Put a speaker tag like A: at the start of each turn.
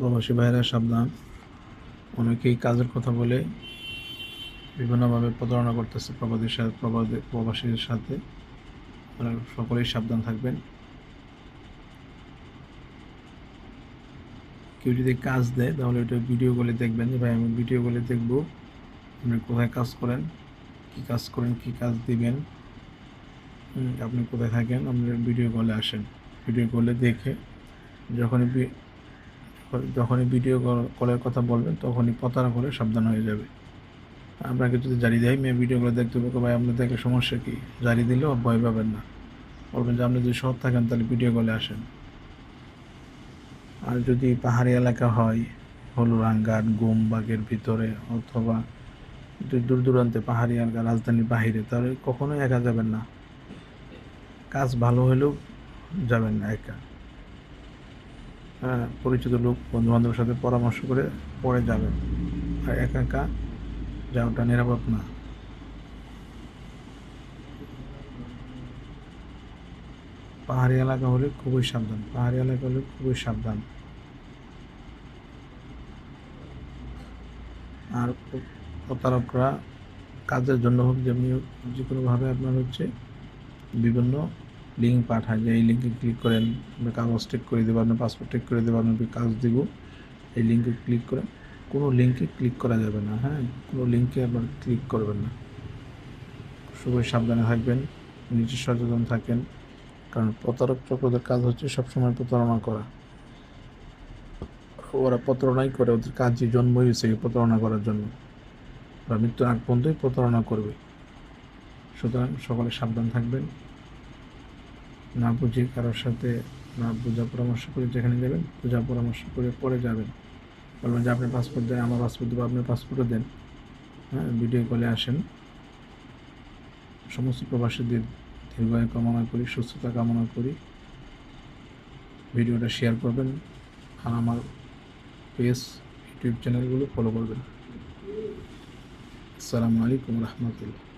A: প্রবাসী ভাইরা সাবধান। অনেকেই কাজের কথা বলে বিভিন্নভাবে প্রতারণা করতেছে প্রবাদীর সাথে প্রবাসীর সাথে। সকলেই সাবধান থাকবেন। কেউ যদি কাজ দেয়, তাহলে ওইটা ভিডিও করে দেখবেন যে, ভাই, আমি ভিডিও করে দেখব, আপনি কোথায় কাজ করেন? কি কাজ করেন? কি কাজ দিবেন? আপনি কোথায় থাকেন? আপনি ভিডিও কলে আসেন। ভিডিও কলে দেখে যখনই বি- যখনই ভিডিও কলের কথা বলবেন, তখনই প্রতারণা করে সাবধান হয়ে যাবে। আপনাকে যদি জারি দেয় মেয়ে ভিডিও করে দেখতে হবে ভাই আপনার দেখে সমস্যা কী? জারি দিলেও ভয় পাবেন না। বলবেন যে, আপনি যদি শহর থাকেন, তাহলে ভিডিও কলে আসেন। আর যদি পাহাড়ি এলাকা হয় হলুরাঙ্গাট গোমবাগের ভিতরে অথবা দূর দূরান্তে পাহাড়ি এলাকা, রাজধানীর বাহিরে, তাহলে কখনোই একা যাবেন না। কাজ ভালো হলেও যাবেন না একা। পরিচিত লোক বন্ধু বান্ধবের সাথে পরামর্শ করে পরে যাবেন আর একা একা যাওয়াটা নিরাপদ না। পাহাড়ি এলাকা হলে খুবই সাবধান, পাহাড়ি এলাকা হলে খুবই সাবধান। আর প্রতারকরা কাজের জন্য হোক, যেমনি যে কোনোভাবে আপনার হচ্ছে বিভিন্ন লিঙ্ক পাঠায় যে এই লিঙ্কে ক্লিক করেন কাগজ টেক করে দেবো আপনার পাসপোর্ট টেক করে দেবো আপনাকে কাজ দিব, এই লিঙ্কে ক্লিক করেন। কোনো লিঙ্কে ক্লিক করা যাবে না হ্যাঁ? কোনো লিঙ্কে আবার ক্লিক করবেন না। সবাই সাবধানে থাকবেন, নিজে সচেতন থাকেন, কারণ প্রতারক চক্রদের কাজ হচ্ছে সবসময় প্রতারণা করা। ওরা প্রতারণাই করে, ওদের কাজই জন্ম হয়েছে প্রতারণা করার জন্য। ওরা মৃত্যুর আগ পর্যন্তই প্রতারণা করবে। সুতরাং সকলে সাবধান থাকবেন। না বুঝে কারোর সাথে, না বোঝা পরামর্শ করে যেখানে যাবেন বোঝা পরামর্শ করে পরে যাবেন। বলবেন যে, আপনি পাসপোর্ট দেন, আমার পাসপোর্ট দেবো আপনি পাসপোর্টও দেন। হ্যাঁ ভিডিও কলে আসেন। সমস্ত প্রবাসীদের দীর্ঘায়ু কামনা করি, সুস্থতা কামনা করি। ভিডিওটা শেয়ার করবেন আর আমার পেজ ইউটিউব চ্যানেলগুলো ফলো করবেন। আসসালামু আলাইকুম রহমতুল্লাহ।